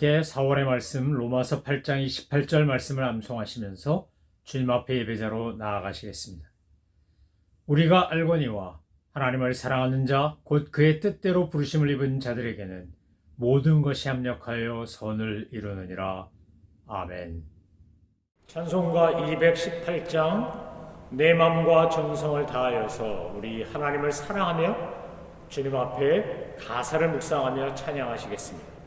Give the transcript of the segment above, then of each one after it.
함께 4월의 말씀 로마서 8장 28절 말씀을 암송하시면서 주님 앞에 예배자로 나아가시겠습니다. 우리가 알거니와 하나님을 사랑하는 자, 곧 그의 뜻대로 부르심을 입은 자들에게는 모든 것이 합력하여 선을 이루느니라. 아멘. 찬송가 218장 내 마음과 정성을 다하여서 우리 하나님을 사랑하며 주님 앞에 가사를 묵상하며 찬양하시겠습니다.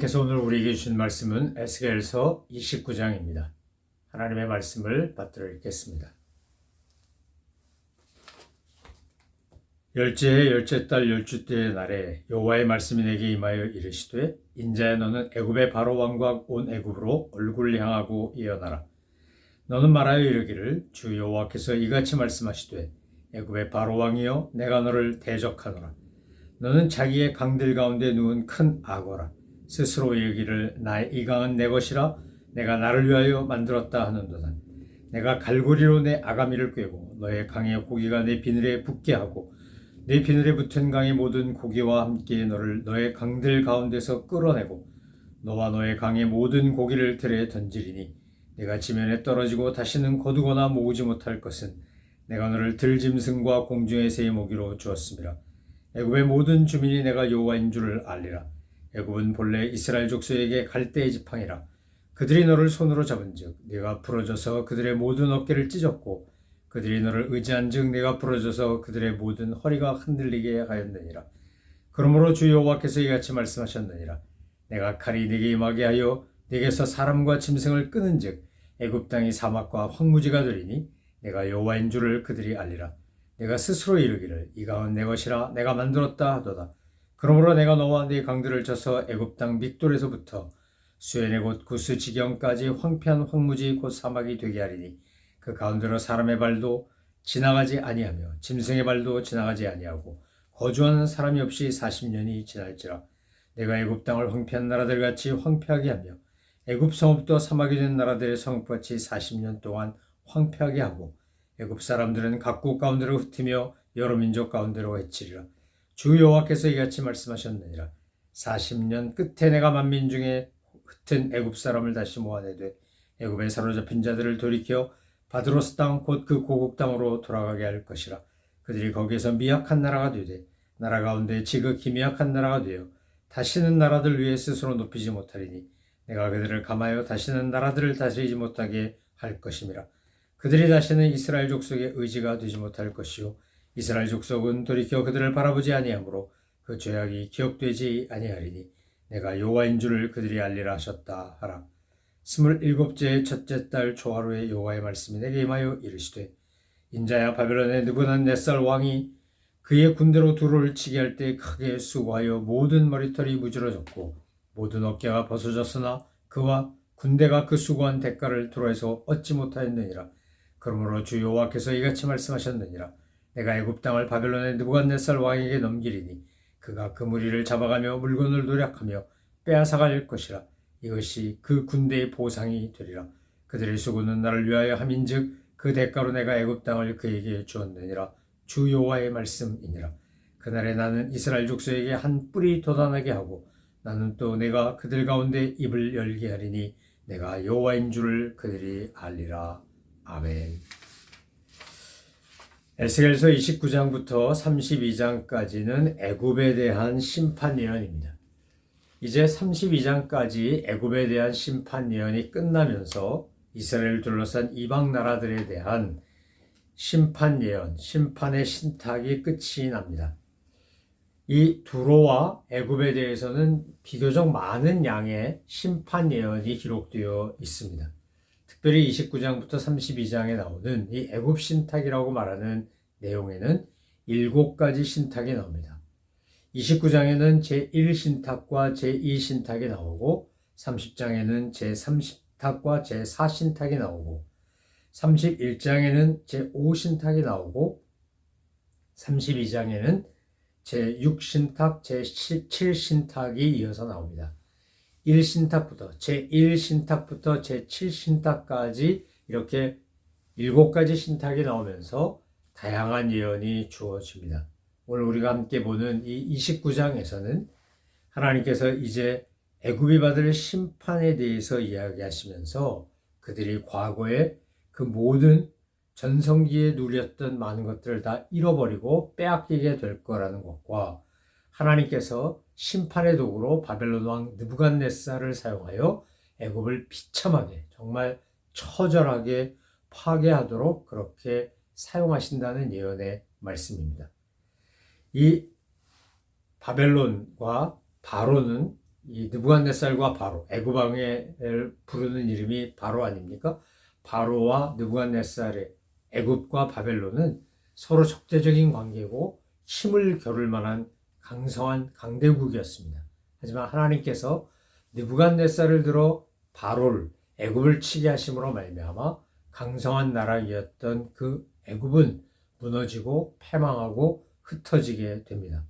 하나님께서 오늘 우리에게 주신 말씀은 에스겔서 29장입니다. 하나님의 말씀을 받들어 읽겠습니다. 열째의 열째 달 열주 때의 날에 여호와의 말씀이 내게 임하여 이르시되 인자야 너는 애굽의 바로 왕과 온 애굽으로 얼굴을 향하고 예언하라. 너는 말하여 이르기를 주 여호와께서 이같이 말씀하시되 애굽의 바로 왕이여 내가 너를 대적하노라. 너는 자기의 강들 가운데 누운 큰 악어라. 스스로 이르기를 나의 이 강은 내 것이라 내가 나를 위하여 만들었다 하는도다. 내가 갈고리로 내 아가미를 꿰고 너의 강의 고기가 내 비늘에 붙게 하고 내 비늘에 붙은 강의 모든 고기와 함께 너를 너의 강들 가운데서 끌어내고 너와 너의 강의 모든 고기를 들에 던지리니 내가 지면에 떨어지고 다시는 거두거나 모으지 못할 것은 내가 너를 들짐승과 공중의 새의 모기로 주었습니다. 애굽의 모든 주민이 내가 여호와인 줄을 알리라. 애굽은 본래 이스라엘 족속에게 갈대의 지팡이라. 그들이 너를 손으로 잡은즉 네가 부러져서 그들의 모든 어깨를 찢었고 그들이 너를 의지한즉 내가 부러져서 그들의 모든 허리가 흔들리게 하였느니라. 그러므로 주 여호와께서 이같이 말씀하셨느니라. 내가 칼이 네게 임하게 하여 네게서 사람과 짐승을 끄는즉 애굽 땅이 사막과 황무지가 되리니 내가 여호와인 줄을 그들이 알리라. 내가 스스로 이르기를 이 강은 내 것이라 내가 만들었다 하도다. 그러므로 내가 너와 네 강들을 쳐서 애굽 땅 믹돌에서부터 수엔의 곧 구스 지경까지 황폐한 황무지 곧 사막이 되게 하리니 그 가운데로 사람의 발도 지나가지 아니하며 짐승의 발도 지나가지 아니하고 거주하는 사람이 없이 40년이 지날지라. 내가 애굽 땅을 황폐한 나라들 같이 황폐하게 하며 애굽 성읍도 사막이 된 나라들의 성읍같이 40년 동안 황폐하게 하고 애굽 사람들은 각국 가운데로 흩으며 여러 민족 가운데로 해치리라 주 여호와께서 이같이 말씀하셨느니라 40년 끝에 내가 만민 중에 흩은 애굽 사람을 다시 모아내되 애굽에 사로잡힌 자들을 돌이켜 바드로스 땅 곧 그 고국 땅으로 돌아가게 할 것이라 그들이 거기에서 미약한 나라가 되되 나라 가운데 지극히 미약한 나라가 되어 다시는 나라들 위에 스스로 높이지 못하리니 내가 그들을 감하여 다시는 나라들을 다스리지 못하게 할 것임이라. 그들이 다시는 이스라엘 족속의 의지가 되지 못할 것이요 이스라엘 족속은 돌이켜 그들을 바라보지 아니하므로 그 죄악이 기억되지 아니하리니 내가 여호와인 줄을 그들이 알리라 하셨다 하라. 스물일곱째 첫째 달 초하루에 여호와의 말씀이 내게 임하여 이르시되 인자야 바벨론의 느부갓네살 왕이 그의 군대로 두루를 치게 할 때 크게 수고하여 모든 머리털이 무지러졌고 모든 어깨가 벗어졌으나 그와 군대가 그 수고한 대가를 두루에서 얻지 못하였느니라. 그러므로 주 여호와께서 이같이 말씀하셨느니라. 내가 애굽 땅을 바벨론의 느부갓네살 왕에게 넘기리니 그가 그 무리를 잡아가며 물건을 노력하며 빼앗아갈 것이라. 이것이 그 군대의 보상이 되리라. 그들의 수고는 나를 위하여 함인즉 그 대가로 내가 애굽 땅을 그에게 주었느니라. 주 여호와의 말씀이니라. 그날에 나는 이스라엘 족속에게 한 뿔이 돋아나게 하고 나는 또 내가 그들 가운데 입을 열게 하리니 내가 여호와인 줄을 그들이 알리라. 아멘. 에스겔서 29장부터 32장까지는 애굽에 대한 심판 예언입니다. 이제 32장까지 애굽에 대한 심판 예언이 끝나면서 이스라엘을 둘러싼 이방 나라들에 대한 심판 예언, 심판의 신탁이 끝이 납니다. 이 두로와 애굽에 대해서는 비교적 많은 양의 심판 예언이 기록되어 있습니다. 특별히 29장부터 32장에 나오는 이 애굽 신탁이라고 말하는 내용에는 일곱 가지 신탁이 나옵니다. 29장에는 제1신탁과 제2신탁이 나오고 30장에는 제3신탁과 제4신탁이 나오고 31장에는 제5신탁이 나오고 32장에는 제6신탁, 제7신탁이 이어서 나옵니다. 1신탁부터 제1신탁부터 제7신탁까지 이렇게 7가지 신탁이 나오면서 다양한 예언이 주어집니다. 오늘 우리가 함께 보는 이 29장에서는 하나님께서 이제 애굽이 받을 심판에 대해서 이야기하시면서 그들이 과거에 그 모든 전성기에 누렸던 많은 것들을 다 잃어버리고 빼앗기게 될 거라는 것과 하나님께서 심판의 도구로 바벨론 왕 느부갓네살을 사용하여 애굽을 비참하게 정말 처절하게 파괴하도록 그렇게 사용하신다는 예언의 말씀입니다. 이 바벨론과 바로는 이 느부갓네살과 바로 애굽 왕을 부르는 이름이 바로 아닙니까? 바로와 느부갓네살의 애굽과 바벨론은 서로 적대적인 관계고 힘을 겨룰 만한 강성한 강대국이었습니다. 하지만 하나님께서 느부갓네살을 들어 바로를 애굽을 치게 하심으로 말미암아 강성한 나라이었던 그 애굽은 무너지고 패망하고 흩어지게 됩니다.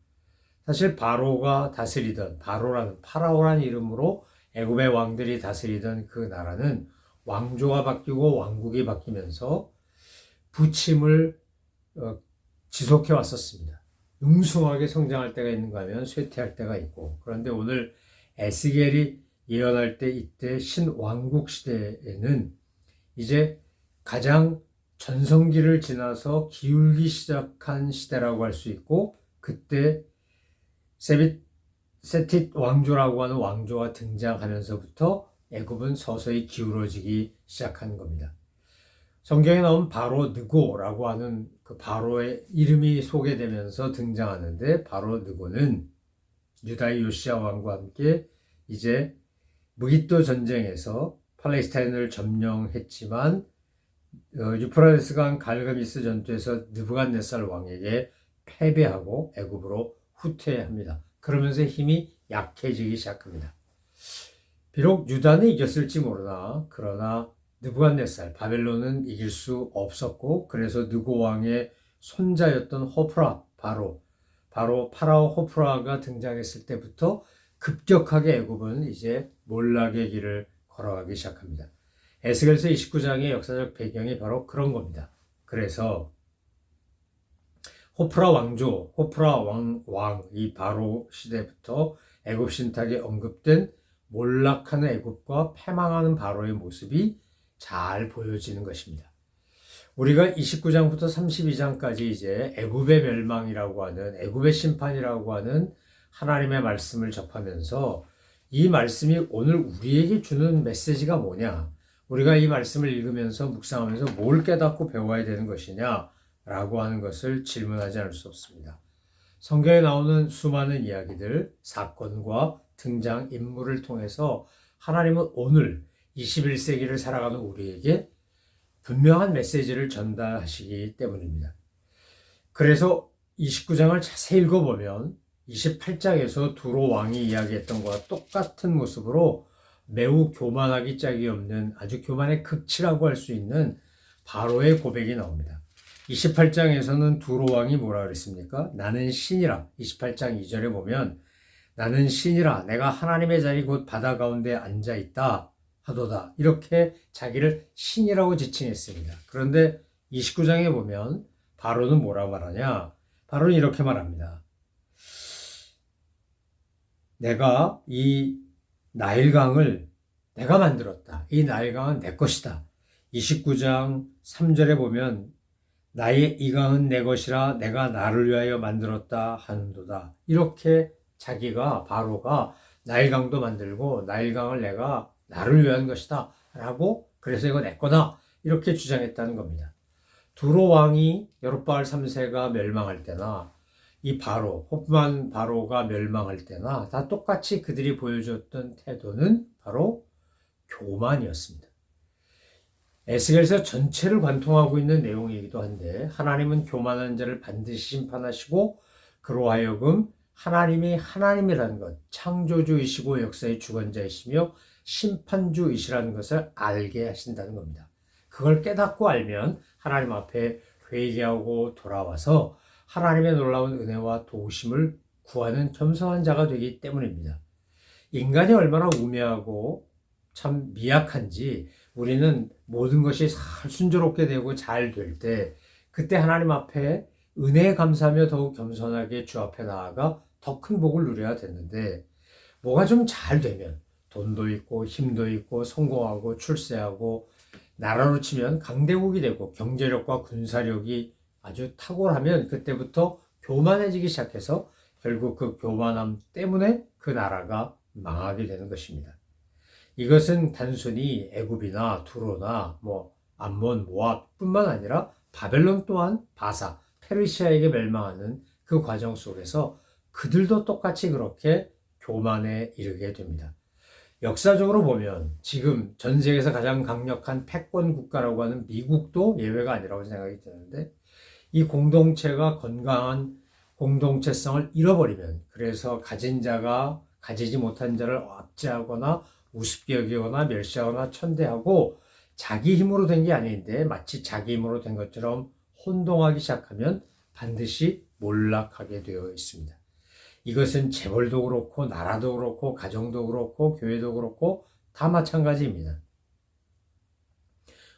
사실 바로가 다스리던 바로라는 파라오라는 이름으로 애굽의 왕들이 다스리던 그 나라는 왕조가 바뀌고 왕국이 바뀌면서 부침을 어, 지속해 왔었습니다. 웅숭하게 성장할 때가 있는가 하면 쇠퇴할 때가 있고 그런데 오늘 에스겔이 예언할 때 이때 신왕국 시대에는 이제 가장 전성기를 지나서 기울기 시작한 시대라고 할 수 있고 그때 세빗 세tit 왕조라고 하는 왕조가 등장하면서부터 애굽은 서서히 기울어지기 시작한 겁니다. 성경에 나온 바로 느고라고 하는 그 바로의 이름이 소개되면서 등장하는데 바로 느고는 유다의 요시아 왕과 함께 이제 무기또 전쟁에서 팔레스타인을 점령했지만 어, 유프라데스강 갈가미스 전투에서 느부갓네살 왕에게 패배하고 애굽으로 후퇴합니다. 그러면서 힘이 약해지기 시작합니다. 비록 유다는 이겼을지 모르나 그러나 느부갓네살 바벨론은 이길 수 없었고 그래서 느고 왕의 손자였던 호프라 바로 바로 파라오 호프라가 등장했을 때부터 급격하게 애굽은 이제 몰락의 길을 걸어가기 시작합니다. 에스겔서 29장의 역사적 배경이 바로 그런 겁니다. 그래서 호프라 왕조, 호프라 왕, 왕, 이 바로 시대부터 애굽 신탁에 언급된 몰락하는 애굽과 패망하는 바로의 모습이 잘 보여지는 것입니다. 우리가 29장부터 32장까지 이제 애굽의 멸망이라고 하는 애굽의 심판이라고 하는 하나님의 말씀을 접하면서 이 말씀이 오늘 우리에게 주는 메시지가 뭐냐? 우리가 이 말씀을 읽으면서 묵상하면서 뭘 깨닫고 배워야 되는 것이냐? 라고 하는 것을 질문하지 않을 수 없습니다. 성경에 나오는 수많은 이야기들, 사건과 등장 인물을 통해서 하나님은 오늘 21세기를 살아가는 우리에게 분명한 메시지를 전달하시기 때문입니다. 그래서 29장을 자세히 읽어보면 28장에서 두로 왕이 이야기했던 것과 똑같은 모습으로 매우 교만하기 짝이 없는 아주 교만의 극치라고 할 수 있는 바로의 고백이 나옵니다. 28장에서는 두로 왕이 뭐라 그랬습니까? 나는 신이라. 28장 2절에 보면 나는 신이라 내가 하나님의 자리 곧 바다 가운데 앉아 있다 하도다. 이렇게 자기를 신이라고 지칭했습니다. 그런데 29장에 보면 바로는 뭐라고 말하냐? 바로는 이렇게 말합니다. 내가 이 나일강을 내가 만들었다. 이 나일강은 내 것이다. 29장 3절에 보면 나의 이 강은 내 것이라 내가 나를 위하여 만들었다 하는도다. 이렇게 자기가 바로가 나일강도 만들고 나일강을 내가 나를 위한 것이다. 라고 그래서 이거 내 거다. 이렇게 주장했다는 겁니다. 두로 왕이 여룻바알 3세가 멸망할 때나 이 바로 호프만 바로가 멸망할 때나 다 똑같이 그들이 보여줬던 태도는 바로 교만이었습니다. 에스겔서 전체를 관통하고 있는 내용이기도 한데 하나님은 교만한 자를 반드시 심판하시고 그로 하여금 하나님이 하나님이라는 것, 창조주이시고 역사의 주관자이시며 심판주이시라는 것을 알게 하신다는 겁니다. 그걸 깨닫고 알면 하나님 앞에 회개하고 돌아와서 하나님의 놀라운 은혜와 도우심을 구하는 겸손한 자가 되기 때문입니다. 인간이 얼마나 우매하고 참 미약한지 우리는 모든 것이 순조롭게 되고 잘 될 때 그때 하나님 앞에 은혜에 감사하며 더욱 겸손하게 주 앞에 나아가 더 큰 복을 누려야 되는데 뭐가 좀 잘 되면 돈도 있고 힘도 있고 성공하고 출세하고 나라로 치면 강대국이 되고 경제력과 군사력이 아주 탁월하면 그때부터 교만해지기 시작해서 결국 그 교만함 때문에 그 나라가 망하게 되는 것입니다. 이것은 단순히 애굽이나 두로나 뭐 암몬, 모압뿐만 아니라 바벨론 또한 바사, 페르시아에게 멸망하는 그 과정 속에서 그들도 똑같이 그렇게 교만에 이르게 됩니다. 역사적으로 보면 지금 전 세계에서 가장 강력한 패권 국가라고 하는 미국도 예외가 아니라고 생각이 드는데 이 공동체가 건강한 공동체성을 잃어버리면 그래서 가진 자가 가지지 못한 자를 압제하거나 우습게 여기거나 멸시하거나 천대하고 자기 힘으로 된 게 아닌데 마치 자기 힘으로 된 것처럼 혼동하기 시작하면 반드시 몰락하게 되어 있습니다. 이것은 재벌도 그렇고 나라도 그렇고 가정도 그렇고 교회도 그렇고 다 마찬가지입니다.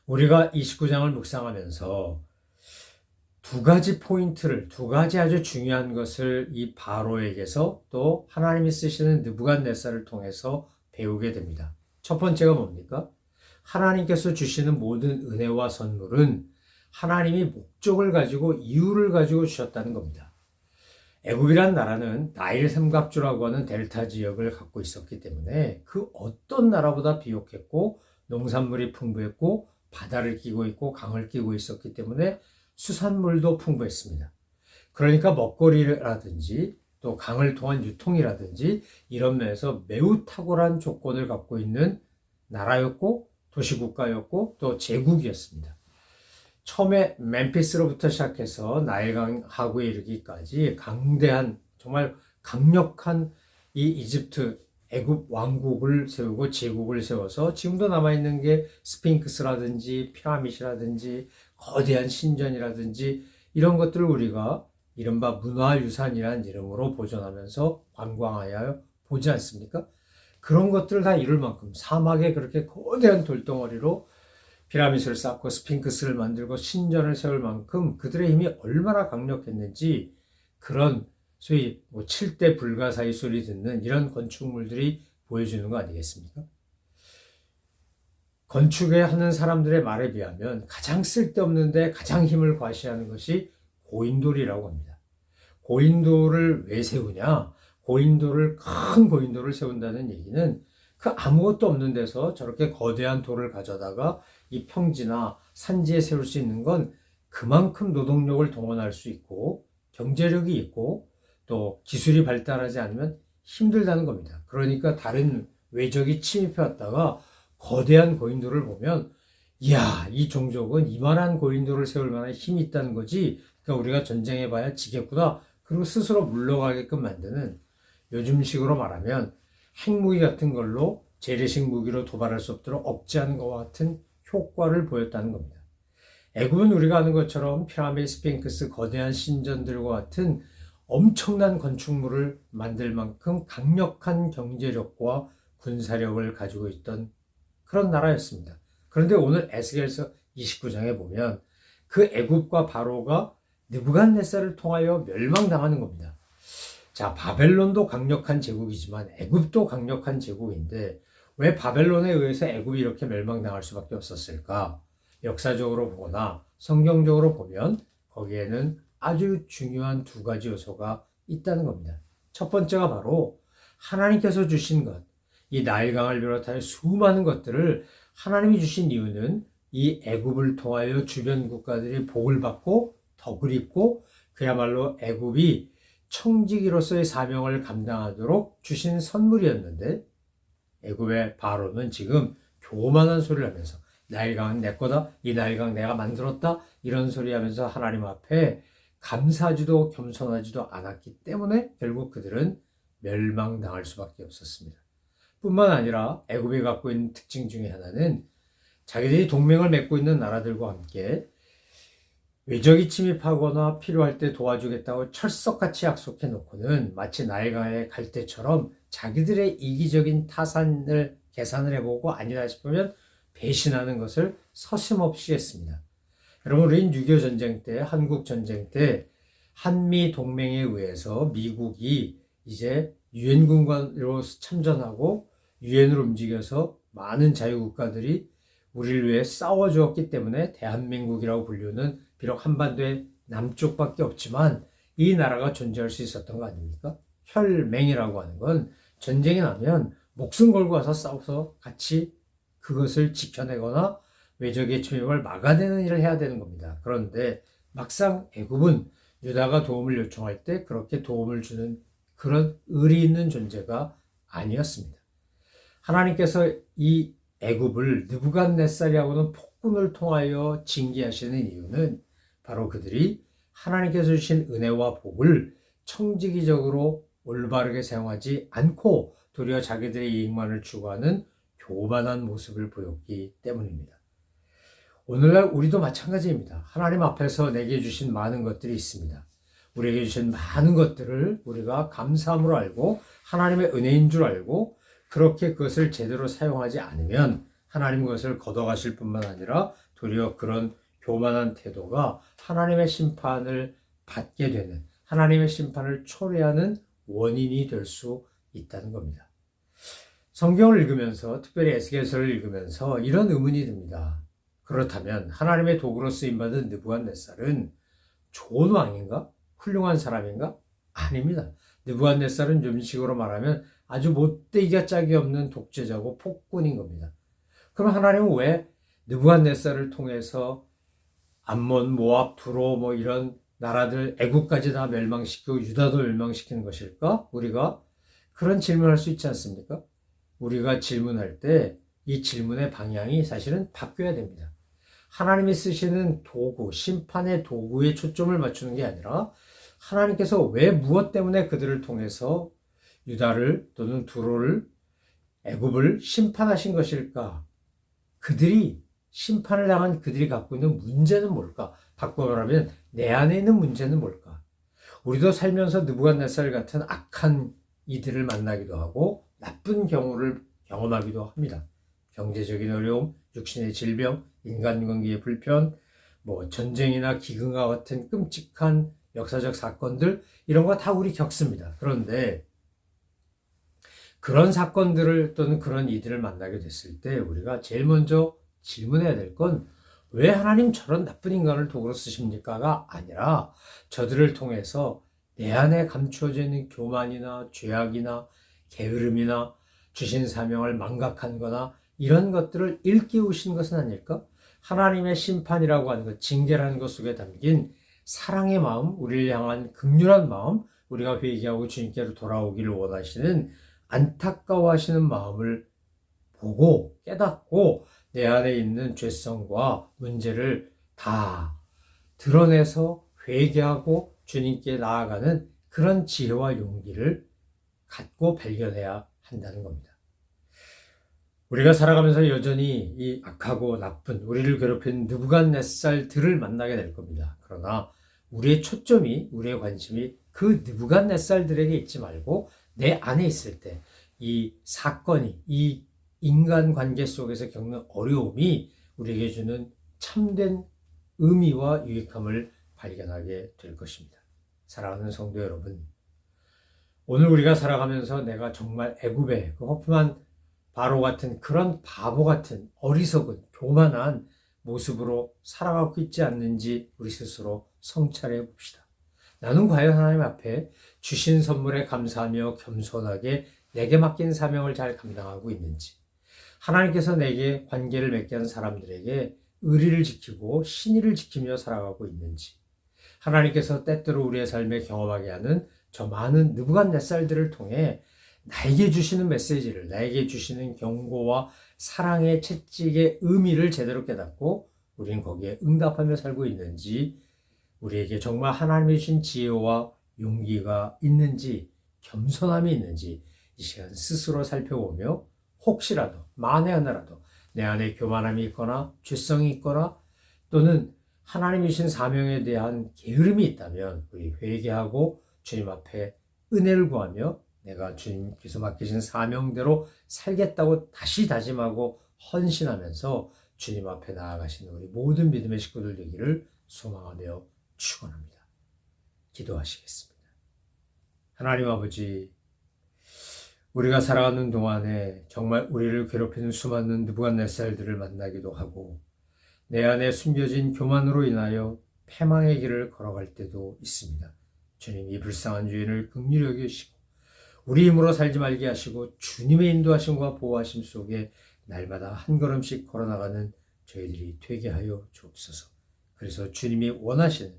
우리가 29장을 묵상하면서 두 가지 포인트를 두 가지 아주 중요한 것을 이 바로에게서 또 하나님이 쓰시는 느부갓네살을 통해서 배우게 됩니다. 첫 번째가 뭡니까? 하나님께서 주시는 모든 은혜와 선물은 하나님이 목적을 가지고 이유를 가지고 주셨다는 겁니다. 애굽이란 나라는 나일 삼각주라고 하는 델타 지역을 갖고 있었기 때문에 그 어떤 나라보다 비옥했고 농산물이 풍부했고 바다를 끼고 있고 강을 끼고 있었기 때문에 수산물도 풍부했습니다. 그러니까 먹거리라든지 또 강을 통한 유통이라든지 이런 면에서 매우 탁월한 조건을 갖고 있는 나라였고 도시국가였고 또 제국이었습니다. 처음에 멤피스로부터 시작해서 나일강하고에 이르기까지 강대한 정말 강력한 이 이집트 애굽 왕국을 세우고 제국을 세워서 지금도 남아 있는 게 스핑크스라든지 피라미드라든지 거대한 신전이라든지 이런 것들을 우리가 이른바 문화유산이라는 이름으로 보존하면서 관광하여 보지 않습니까? 그런 것들을 다 이룰 만큼 사막에 그렇게 거대한 돌덩어리로 피라미드를 쌓고 스핑크스를 만들고 신전을 세울 만큼 그들의 힘이 얼마나 강력했는지 그런 소위 뭐 7대 불가사의 소리 듣는 이런 건축물들이 보여주는 거 아니겠습니까? 건축에 하는 사람들의 말에 비하면 가장 쓸데없는데 가장 힘을 과시하는 것이 고인돌이라고 합니다. 고인돌을 왜 세우냐? 고인돌을 큰 고인돌을 세운다는 얘기는 그 아무것도 없는 데서 저렇게 거대한 돌을 가져다가 이 평지나 산지에 세울 수 있는 건 그만큼 노동력을 동원할 수 있고 경제력이 있고 또 기술이 발달하지 않으면 힘들다는 겁니다. 그러니까 다른 외적이 침입해 왔다가 거대한 고인돌을 보면 이야 이 종족은 이만한 고인돌을 세울 만한 힘이 있다는 거지 그러니까 우리가 전쟁해 봐야 지겠구나 그리고 스스로 물러가게끔 만드는 요즘식으로 말하면 핵무기 같은 걸로 재래식 무기로 도발할 수 없도록 억제하는 것과 같은 효과를 보였다는 겁니다. 애굽은 우리가 아는 것처럼 피라미드, 스핑크스, 거대한 신전들과 같은 엄청난 건축물을 만들 만큼 강력한 경제력과 군사력을 가지고 있던 그런 나라였습니다. 그런데 오늘 에스겔서 29장에 보면 그 애굽과 바로가 느부갓네살을 통하여 멸망당하는 겁니다. 자, 바벨론도 강력한 제국이지만 애굽도 강력한 제국인데 왜 바벨론에 의해서 애굽이 이렇게 멸망당할 수밖에 없었을까? 역사적으로 보거나 성경적으로 보면 거기에는 아주 중요한 두 가지 요소가 있다는 겁니다. 첫 번째가 바로 하나님께서 주신 것, 이 나일강을 비롯하여 수많은 것들을 하나님이 주신 이유는 이 애굽을 통하여 주변 국가들이 복을 받고 덕을 입고 그야말로 애굽이 청지기로서의 사명을 감당하도록 주신 선물이었는데 애굽의 바로는 지금 교만한 소리를 하면서 나일강은 내 거다 이 나일강 내가 만들었다 이런 소리 하면서 하나님 앞에 감사하지도 겸손하지도 않았기 때문에 결국 그들은 멸망당할 수밖에 없었습니다. 뿐만 아니라 애굽이 갖고 있는 특징 중에 하나는 자기들이 동맹을 맺고 있는 나라들과 함께 외적이 침입하거나 필요할 때 도와주겠다고 철석같이 약속해 놓고는 마치 나일강에 갈 때처럼 자기들의 이기적인 타산을 계산을 해보고 아니다 싶으면 배신하는 것을 서심없이 했습니다. 여러분, 우리는 6.25 전쟁 때, 한국 전쟁 때, 한미 동맹에 의해서 미국이 이제 유엔군관으로 참전하고 유엔으로 움직여서 많은 자유국가들이 우리를 위해 싸워주었기 때문에 대한민국이라고 불리는 비록 한반도의 남쪽밖에 없지만 이 나라가 존재할 수 있었던 거 아닙니까? 혈맹이라고 하는 건 전쟁이 나면 목숨 걸고 와서 싸워서 같이 그것을 지켜내거나 외적의 침입을 막아내는 일을 해야 되는 겁니다. 그런데 막상 애굽은 유다가 도움을 요청할 때 그렇게 도움을 주는 그런 의리 있는 존재가 아니었습니다. 하나님께서 이 애굽을 느부갓네살이라고는 폭군을 통하여 징계하시는 이유는 바로 그들이 하나님께서 주신 은혜와 복을 청지기적으로 올바르게 사용하지 않고 도리어 자기들의 이익만을 추구하는 교만한 모습을 보였기 때문입니다. 오늘날 우리도 마찬가지입니다. 하나님 앞에서 내게 주신 많은 것들이 있습니다. 우리에게 주신 많은 것들을 우리가 감사함으로 알고 하나님의 은혜인 줄 알고 그렇게 그것을 제대로 사용하지 않으면 하나님 그것을 걷어가실 뿐만 아니라 도리어 그런 교만한 태도가 하나님의 심판을 받게 되는 하나님의 심판을 초래하는 원인이 될 수 있다는 겁니다. 성경을 읽으면서 특별히 에스겔서를 읽으면서 이런 의문이 듭니다. 그렇다면 하나님의 도구로 쓰임 받은 느부갓네살은 좋은 왕인가? 훌륭한 사람인가? 아닙니다. 느부갓네살은 음식으로 말하면 아주 못되기가 짝이 없는 독재자고 폭군인 겁니다. 그럼 하나님은 왜 느부갓네살을 통해서 암몬, 모압, 두로 뭐 이런 나라들 애국까지 다 멸망시키고 유다도 멸망시키는 것일까? 우리가 그런 질문할 수 있지 않습니까? 우리가 질문할 때 이 질문의 방향이 사실은 바뀌어야 됩니다. 하나님이 쓰시는 도구, 심판의 도구에 초점을 맞추는 게 아니라 하나님께서 왜 무엇 때문에 그들을 통해서 유다를 또는 두로를 애굽을 심판하신 것일까? 그들이 심판을 당한 그들이 갖고 있는 문제는 뭘까? 바꿔 말하면 내 안에 있는 문제는 뭘까? 우리도 살면서 느부갓네살 같은 악한 이들을 만나기도 하고 나쁜 경우를 경험하기도 합니다. 경제적인 어려움, 육신의 질병, 인간관계의 불편, 뭐 전쟁이나 기근과 같은 끔찍한 역사적 사건들 이런 거 다 우리 겪습니다. 그런데 그런 사건들을 또는 그런 이들을 만나게 됐을 때 우리가 제일 먼저 질문해야 될건 왜 하나님 저런 나쁜 인간을 도구로 쓰십니까가 아니라 저들을 통해서 내 안에 감추어져 있는 교만이나 죄악이나 게으름이나 주신 사명을 망각한 거나 이런 것들을 일깨우신 것은 아닐까? 하나님의 심판이라고 하는 것, 징계라는 것 속에 담긴 사랑의 마음, 우리를 향한 극률한 마음, 우리가 회개하고 주님께로 돌아오기를 원하시는 안타까워하시는 마음을 보고 깨닫고 내 안에 있는 죄성과 문제를 다 드러내서 회개하고 주님께 나아가는 그런 지혜와 용기를 갖고 발견해야 한다는 겁니다. 우리가 살아가면서 여전히 이 악하고 나쁜 우리를 괴롭히는 느부갓네살들을 만나게 될 겁니다. 그러나 우리의 초점이 우리의 관심이 그 느부갓네살들에게 있지 말고 내 안에 있을 때 이 사건이 이 인간 관계 속에서 겪는 어려움이 우리에게 주는 참된 의미와 유익함을 발견하게 될 것입니다. 사랑하는 성도 여러분, 오늘 우리가 살아가면서 내가 정말 애굽의 그 허품한 바로 같은 그런 바보 같은 어리석은 교만한 모습으로 살아가고 있지 않는지 우리 스스로 성찰해 봅시다. 나는 과연 하나님 앞에 주신 선물에 감사하며 겸손하게 내게 맡긴 사명을 잘 감당하고 있는지, 하나님께서 내게 관계를 맺게 한 사람들에게 의리를 지키고 신의를 지키며 살아가고 있는지, 하나님께서 때때로 우리의 삶에 경험하게 하는 저 많은 느부갓네살들을 통해 나에게 주시는 메시지를, 나에게 주시는 경고와 사랑의 채찍의 의미를 제대로 깨닫고 우리는 거기에 응답하며 살고 있는지, 우리에게 정말 하나님이 주신 지혜와 용기가 있는지, 겸손함이 있는지 이 시간 스스로 살펴보며 혹시라도 만에 하나라도 내 안에 교만함이 있거나 죄성이 있거나 또는 하나님이 주신 사명에 대한 게으름이 있다면 우리 회개하고 주님 앞에 은혜를 구하며 내가 주님께서 맡기신 사명대로 살겠다고 다시 다짐하고 헌신하면서 주님 앞에 나아가시는 우리 모든 믿음의 식구들 되기를 소망하며 축원합니다. 기도하시겠습니다. 하나님 아버지 우리가 살아가는 동안에 정말 우리를 괴롭히는 수많은 느부갓네살들을 만나기도 하고 내 안에 숨겨진 교만으로 인하여 패망의 길을 걸어갈 때도 있습니다. 주님 이 불쌍한 주인을 극률히 여기시고 우리 힘으로 살지 말게 하시고 주님의 인도하심과 보호하심 속에 날마다 한 걸음씩 걸어나가는 저희들이 되게 하여 주옵소서. 그래서 주님이 원하시는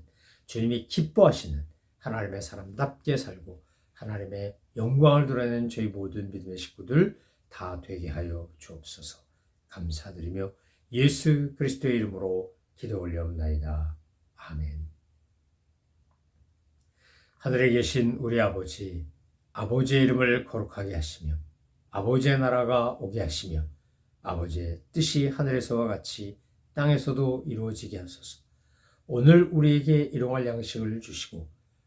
주님이 기뻐하시는 하나님의 사람답게 살고 하나님의 영광을 드러내는 저희 모든 믿음의 식구들 다 되게 하여 주옵소서. 감사드리며 예수 그리스도의 이름으로 기도 올려옵나이다. 아멘. 하늘에 계신 우리 아버지, 아버지의 이름을 거룩하게 하시며, 아버지의 나라가 오게 하시며, 아버지의 뜻이 하늘에서와 같이 땅에서도 이루어지게 하소서. 오늘 우리에게 일용할 양식을 주시고,